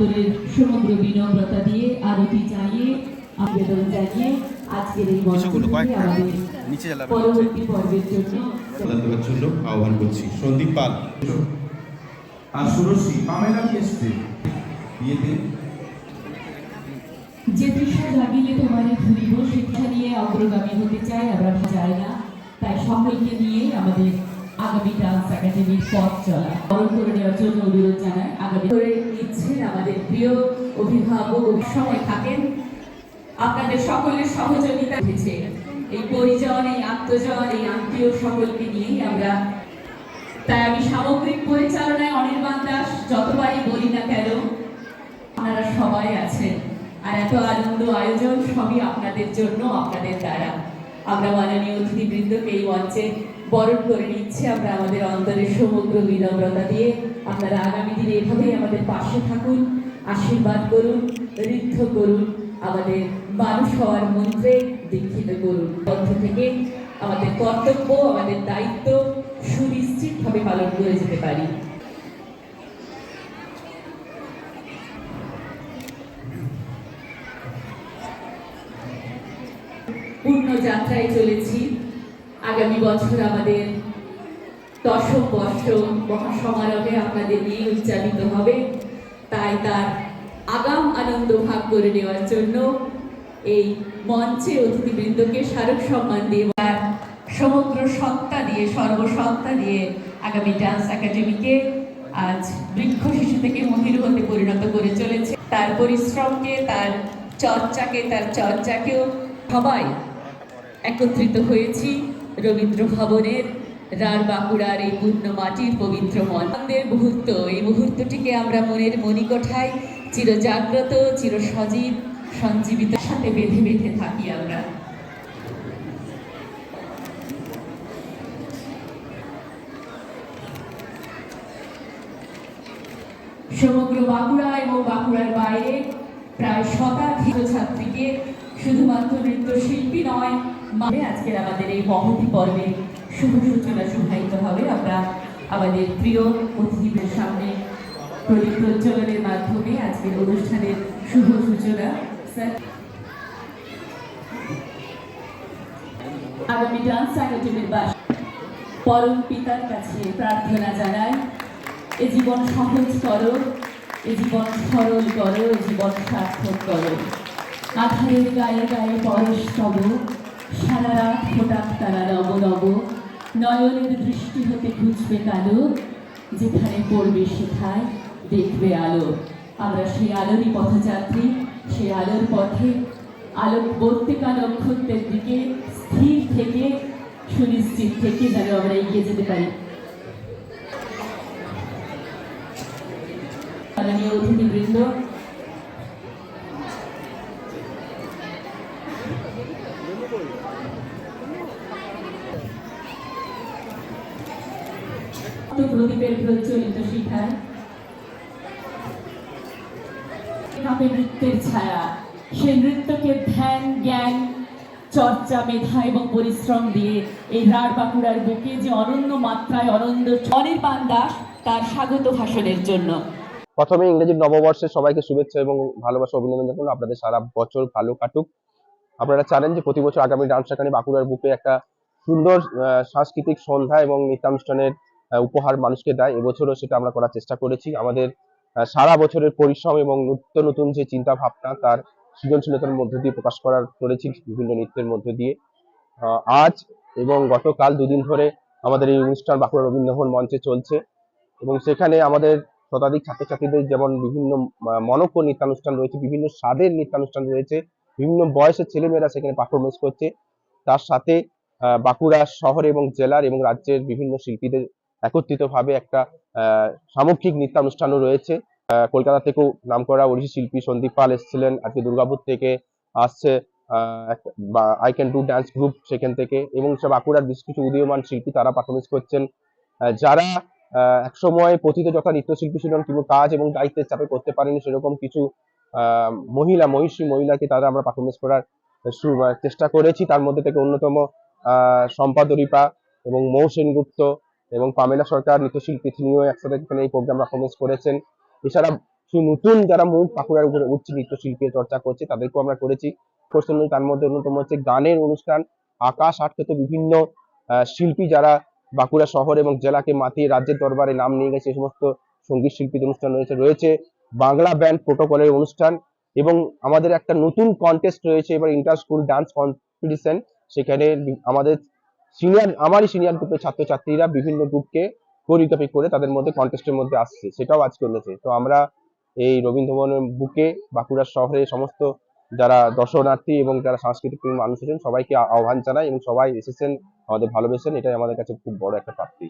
অন্তরের সমগ্র বিনম্রতা দিয়ে আরতি জানিয়ে আবেদন জানিয়ে আজকের এই আমাদের পরবর্তী পর্বের জন্য আহ্বান করছি। সন্দীপ পাল। আর সুরশ্রী পামেলা কি এসছে বিয়েতে যে তৃষা জাগিলে তোমারে ঘুরিব শিক্ষা নিয়ে অগ্রগামী হতে চাই আমরা চাই না। তাই সকলকে নিয়ে আমাদের আগামী ডান্স একাডেমির পথ চলা। করে নেওয়ার জন্য অনুরোধ জানাই। আগামী করে নিচ্ছেন আমাদের প্রিয় অভিভাবক সময় থাকেন। আপনাদের সকলের সহযোগিতা হয়েছে এই পরিজন, এই আত্মজন, এই আত্মীয় সকলকে নিয়েই আমরা তাই আমি সামগ্রিক পরিচালনায় অনির্বাণ দাস, যতবারই বলি না কেন, আপনারা সবাই আছেন। আর এত আনন্দ আয়োজন সবই আপনাদের জন্য, আপনাদের দ্বারা। আমরা মাননীয় অতিথিবৃন্দকে এই মঞ্চে বরণ করে নিচ্ছে আমরা আমাদের অন্তরের সমগ্র বিনম্রতা দিয়ে। আপনারা আগামী দিনে এভাবেই আমাদের পাশে থাকুন, আশীর্বাদ করুন, ঋদ্ধ করুন, আমাদের মানুষ হওয়ার মন্ত্রে দীক্ষিত করুন। পথ থেকে আমাদের কর্তব্য, আমাদের দায়িত্ব সুনিশ্চিতভাবে পালন করে যেতে পারি। পূর্ণ যাত্রায় চলেছি। আগামী বছর আমাদের দশম বর্ষ মহাসমারোহে আপনাদের নিয়ে উচ্চারিত হবে। তাই তার আগাম আনন্দ ভাগ করে নেওয়ার জন্য এই মঞ্চে অতিথিবৃন্দকে স্মারক সম্মান দিয়ে সমগ্র সত্তা দিয়ে, সর্বসত্তা দিয়ে আগামী ডান্স একাডেমিকে আজ বৃক্ষ শিশু থেকে মহির হতে পরিণত করে চলেছে। তার পরিশ্রমকে, তার চর্চাকে, তার চর্চাকেও সবাই একত্রিত হয়েছি। রবীন্দ্র ভবনের রার বাঁকুড়ার এই পূর্ণ মাটির পবিত্র মন আনন্দের মুহূর্ত। এই মুহূর্তটিকে আমরা মনের মণিকোঠায় চির জাগ্রত চির সজীব সঞ্জীবিত সাথে বেঁধে বেঁধে থাকি আমরা। সমগ্র বাঁকুড়া এবং বাঁকুড়ার বাইরে প্রায় শতাধিক ছাত্রীকে শুধুমাত্র নৃত্যশিল্পী নয় মানে আজকের আমাদের এই মহতি পর্বে শুভ সূচনা শুভায়িত হবে। আমরা আমাদের প্রিয় অতিথিদের সামনে প্রদীপ প্রজ্বলনের মাধ্যমে আজকের অনুষ্ঠানের শুভ সূচনা। স্যার, আগামী ডান্স একাডেমির বাস। পরম পিতার কাছে প্রার্থনা জানাই, এ জীবন সহজ করো, এ জীবন সরল করো, এ জীবন সার্থক করো। আধারের গায়ে গায়ে পরশ তব সারা রাত ফোটাক তারা নব নব নয়নের দৃষ্টি হতে খুঁজবে কালো, যেখানে পড়বে সেথায় দেখবে আলো। আমরা সেই আলোরই পথযাত্রী, সেই আলোর পথে আলো আলোকবর্তিকা নক্ষত্রের দিকে স্থির থেকে সুনিশ্চিত থেকে যেন আমরা এগিয়ে যেতে পারি। মাননীয় অতিথিবৃন্দ তো প্রদীপের প্রজ্বলিত শিখায়। নৃত্যের ছায়া নৃত্যকে ধ্যান, জ্ঞান, চর্চা, মেধা এবং পরিশ্রম দিয়ে এই বাঁকুড়ার বুকে যে অনন্য মাত্রায় অনির্বাণ দাস, তার স্বাগত ভাষণের জন্য। প্রথমে ইংরেজির নববর্ষের সবাইকে শুভেচ্ছা এবং ভালোবাসা, অভিনন্দন জানানো। আপনাদের সারা বছর ভালো কাটুক। আপনারা জানেন যে প্রতি বছর আগামী ডান্স একাডেমি বাঁকুড়ার বুকে একটা সুন্দর সাংস্কৃতিক সন্ধ্যা এবং নৃত্যানুষ্ঠানের উপহার মানুষকে দেয়। এবছরও সেটা আমরা করার চেষ্টা করেছি। আমাদের সারা বছরের পরিশ্রম এবং নিত্য নতুন যে চিন্তা ভাবনা তার সৃজনশীলতার মধ্য দিয়ে প্রকাশ করার করেছি বিভিন্ন নৃত্যের মধ্য দিয়ে। আজ এবং গতকাল দুদিন ধরে আমাদের এই অনুষ্ঠান বাঁকুড়া রবীন্দ্রভবন মঞ্চে চলছে এবং সেখানে আমাদের শতাধিক ছাত্রছাত্রীদের যেমন বিভিন্ন মনজ্ঞ নৃত্যানুষ্ঠান রয়েছে, বিভিন্ন স্বাদের নৃত্যানুষ্ঠান রয়েছে, বিভিন্ন বয়সের ছেলেমেয়েরা সেখানে পারফরমেন্স করছে। তার সাথে বাঁকুড়া শহর এবং জেলার এবং রাজ্যের বিভিন্ন শিল্পীদের একত্রিতভাবে একটা সামগ্রিক নৃত্যানুষ্ঠানও রয়েছে। কলকাতা থেকেও নামকরা ওড়িশি শিল্পী সন্দীপ পাল এসেছিলেন, আজকে দুর্গাপুর থেকে আসছে I can do dance group সেখান থেকে এবং সব বাঁকুড়ার বেশ কিছু উদীয়মান শিল্পী তারা পারফরমেন্স করছেন। যারা একসময় পতিত যথা নৃত্যশিল্পী ছিলেন কিন্তু কাজ এবং দায়িত্বের চাপে করতে পারেনি, সেরকম কিছু মহিলা, মহিষী, মহিলাকে তারা আমরা পারফরমেন্স করার চেষ্টা করেছি। তার মধ্যে থেকে অন্যতম সম্পাদরিপা এবং মৌ সেনগুপ্ত এবং পামেলা সরকার, নৃত্যশিল্পী, তিনিও একসাথে এখানে এই প্রোগ্রাম পারফরমেন্স করেছেন। এছাড়া নতুন যারা মুখ বাঁকুড়ার উপরে উঠছে নৃত্যশিল্পী চর্চা করছে, তাদেরকেও আমরা করেছি। তার মধ্যে অন্যতম হচ্ছে গানের অনুষ্ঠান। আকাশ আটকে বিভিন্ন শিল্পী যারা বাঁকুড়া শহর এবং জেলাকে মাতিয়ে রাজ্যের দরবারে নাম নিয়ে গেছে সমস্ত সংগীত শিল্পীর অনুষ্ঠান রয়েছে রয়েছে বাংলা ব্যান্ড প্রোটোকলের অনুষ্ঠান এবং আমাদের একটা নতুন কন্টেস্ট রয়েছে, এবার ইন্টার স্কুল ডান্স কম্পিটিশন সেখানে আমাদের সিনিয়র, আমারই সিনিয়র গ্রুপের ছাত্রছাত্রীরা বিভিন্ন গ্রুপকে কোরিওগ্রাফি করে তাদের মধ্যে কন্টেস্টের মধ্যে আসছে। সেটাও আজকে হয়েছে তো আমরা এই রবীন্দ্রভবনের বুকে বাঁকুড়া শহরে সমস্ত যারা দর্শনার্থী এবং যারা সাংস্কৃতিক মানুষ আছেন, সবাইকে আহ্বান জানাই এবং সবাই এসেছেন, আমাদের ভালোবেসেন এটাই আমাদের কাছে খুব বড় একটা প্রাপ্তি।